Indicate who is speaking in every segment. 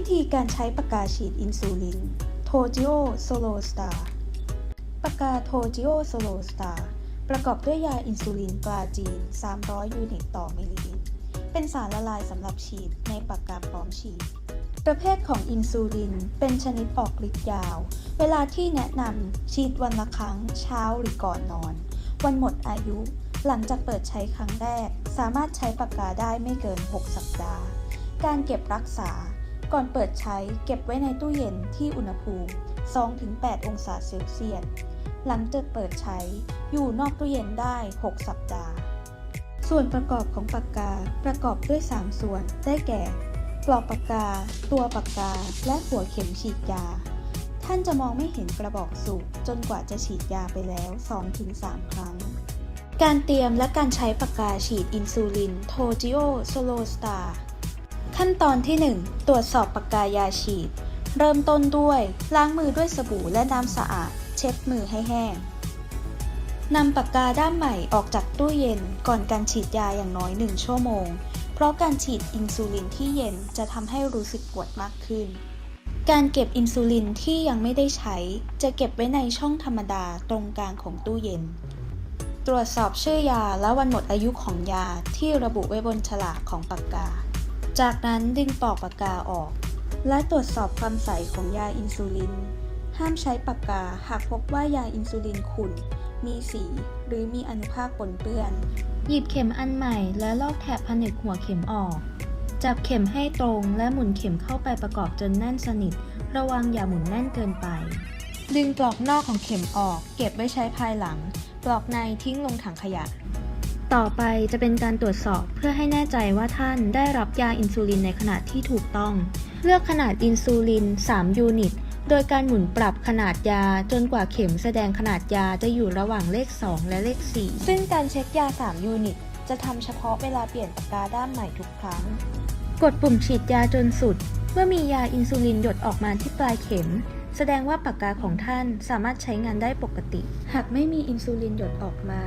Speaker 1: วิธีการใช้ปากกาฉีดอินซูลินโทจิโอโซโลสตาร์ปากกาโทจิโอโซโลสตาร์ประกอบด้วยยาอินซูลินกลาจีน 300 ยูนิตต่อมิลลิลิตร เป็นสารละลายสำหรับฉีดในปากกาพร้อมฉีด ประเภทของอินซูลินเป็นชนิดออกฤทธิ์ยาว เวลาที่แนะนำฉีดวันละครั้งเช้าหรือก่อนนอน วันหมดอายุ หลังจากเปิดใช้ครั้งแรก สามารถใช้ปากกาได้ไม่เกิน 6 สัปดาห์ การเก็บรักษา ก่อนเปิดใช้เก็บไว้ในตู้เย็นที่อุณหภูมิ 2-8 องศาเซลเซียส หลังจากเปิดใช้อยู่นอกตู้เย็นได้ 6 สัปดาห์ ส่วนประกอบของปากกาประกอบด้วย 3 ส่วนได้แก่ ปลอกปากกา ตัวปากกา และหัวเข็มฉีดยา ท่านจะมองไม่เห็นกระบอกสูบจนกว่าจะฉีดยาไปแล้ว 2-3 ครั้ง การเตรียมและการใช้ปากกาฉีดอินซูลินโทจิโอโซโลสตาร์ ขั้นตอนที่ 1 ตรวจสอบปากกายาฉีด เริ่มต้นด้วย ล้างมือด้วยสบู่และน้ำสะอาด เช็ดมือให้แห้งนำปากกาด้ามใหม่ออกจากตู้เย็นก่อนการฉีดยาอย่างน้อย 1 ชั่วโมง เพราะการฉีดอินซูลินที่เย็นจะทำให้รู้สึกปวดมากขึ้น การเก็บอินซูลินที่ยังไม่ได้ใช้ จะเก็บไว้ในช่องธรรมดาตรงกลางของตู้เย็น ตรวจสอบชื่อยาและวันหมดอายุของยาที่ระบุไว้บนฉลากของปากกา จากนั้นดึงปลอกปากกาออก และตรวจสอบความใสของยาอินซูลิน ห้ามใช้ปากกาหากพบว่ายาอินซูลินขุ่น มีสีหรือมีอนุภาคปนเปื้อน หยิบเข็มอันใหม่และลอกแถบผนึกหัวเข็มออก จับเข็มให้ตรงและหมุนเข็มเข้าไปประกอบจนแน่นสนิท ระวังอย่าหมุนแน่นเกินไป ดึงปลอกนอกของเข็มออก เก็บไว้ใช้ภายหลัง ปลอกในทิ้งลงถังขยะ ต่อไปจะเป็นการตรวจสอบเพื่อให้แน่ใจว่าท่านได้รับยาอินซูลินในขนาดที่ถูกต้อง เลือกขนาดอินซูลิน 3 ยูนิต โดยการหมุนปรับขนาดยาจนกว่าเข็มแสดงขนาดยาจะอยู่ระหว่างเลข 2 และเลข 4 ซึ่งการเช็คยา 3 ยูนิต จะทำเฉพาะเวลาเปลี่ยนปากกาด้ามใหม่ทุกครั้ง กดปุ่มฉีดยาจนสุด เมื่อมียาอินซูลินหยดออกมาที่ปลายเข็มแสดงว่าปากกาของท่านสามารถใช้งานได้ปกติ หากไม่มีอินซูลินหยดออกมา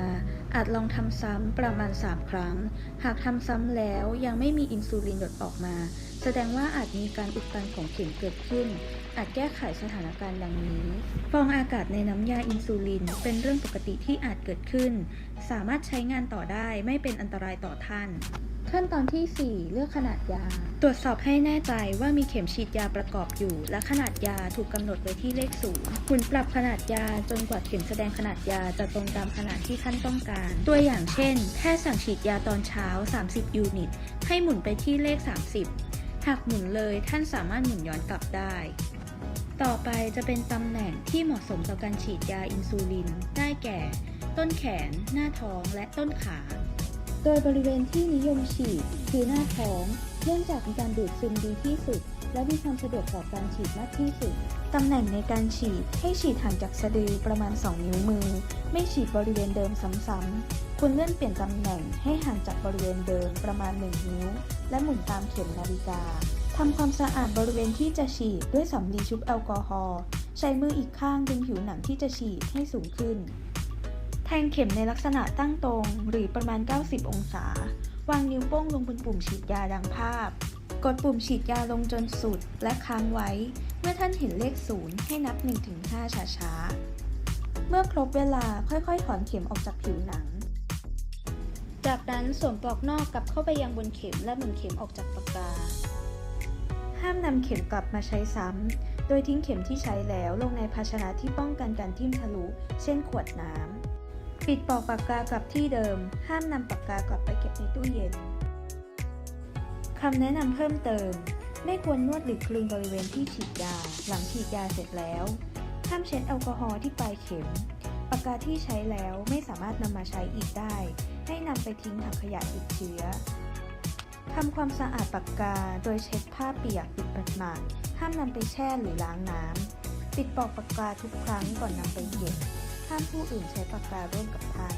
Speaker 1: อาจลองทำซ้ำประมาณ 3 ครั้ง หากทำซ้ำแล้วยังไม่มีอินซูลินหยดออกมา แสดงว่าอาจมีการอุดตันของเข็มเกิดขึ้น อาจแก้ไขสถานการณ์ดังนี้ ฟองอากาศในน้ำยาอินซูลินเป็นเรื่องปกติที่อาจเกิดขึ้น สามารถใช้งานต่อได้ไม่เป็นอันตรายต่อท่าน ขั้นตอนที่ 4 เลือกขนาดยา ตรวจสอบให้แน่ใจว่ามีเข็มฉีดยาประกอบอยู่ และขนาดยาถูกกำหนดไว้ที่เลขศูนย์หมุนปรับขนาดยาจนกว่าเข็มแสดงขนาดยาจะตรงตามขนาดที่ท่านต้องการ ตัวอย่างเช่น แพทย์สั่งฉีดยาตอนเช้า 30 ยูนิต ให้หมุนไปที่เลข 30 หากหมุนเลยท่านสามารถหมุนย้อนกลับได้ ต่อไปจะเป็นตำแหน่งที่เหมาะสมต่อการฉีดยาอินซูลิน ได้แก่ ต้นแขน หน้าท้อง และต้นขา โดยบริเวณที่นิยมฉีดคือหน้าท้อง เนื่องจากมีการดูดซึมดีที่สุด และมีความสะดวกต่อการฉีดมากที่สุด ตำแหน่งในการฉีดให้ฉีดห่างจากสะดือประมาณ 2 นิ้วมือ ไม่ฉีดบริเวณเดิมซ้ำๆควรเลื่อนเปลี่ยนตำแหน่งให้ห่างจากบริเวณเดิมประมาณ 1 นิ้ว และหมุนตามเข็มนาฬิกาทำความสะอาดบริเวณที่จะฉีดด้วยสำลีชุบแอลกอฮอล์ใช้มืออีกข้างดึงผิวหนังที่จะฉีดให้สูงขึ้น ทงเข็มในลักษณะตั้งตรง หรือประมาณ 90 องศา วางนิ้วโป้งลงบนปุ่มฉีดยาดังภาพ กดปุ่มฉีดยาลงจนสุดและค้างไว้ เมื่อท่านเห็นเลขศูนย์ให้นับ 1-5 ช้าๆ เมื่อครบเวลาค่อยๆ ถอนเข็มออกจากผิวหนัง จากนั้นสวมปลอกนอกกลับเข้าไปยังบนเข็มและหมุนเข็มออกจากปากกา ห้ามนำเข็มกลับมาใช้ซ้ำ โดยทิ้งเข็มที่ใช้แล้วลงในภาชนะที่ป้องกันการทิ่มทะลุ เช่นขวดน้ำ ปิดปลอกปากกากลับที่เดิม ห้ามนำปากกากลับไปเก็บในตู้เย็นคำแนะนำเพิ่มเติม ไม่ควรนวดหรือคลึงบริเวณที่ฉีดยา หลังฉีดยาเสร็จแล้ว ห้ามเช็ดแอลกอฮอล์ที่ปลายเข็ม ปากกาที่ใช้แล้วไม่สามารถนำมาใช้อีกได้ ให้นำไปทิ้งถังขยะติดเชื้อทำความสะอาดปากกาโดยเช็ดผ้าเปียกปิดปัดหมาดห้ามนำไปแช่หรือล้างน้ำปิดปลอกปากกาทุกครั้งก่อนนำไปเก็บ ห้ามผู้อื่นใช้ปากการ่วมกับท่าน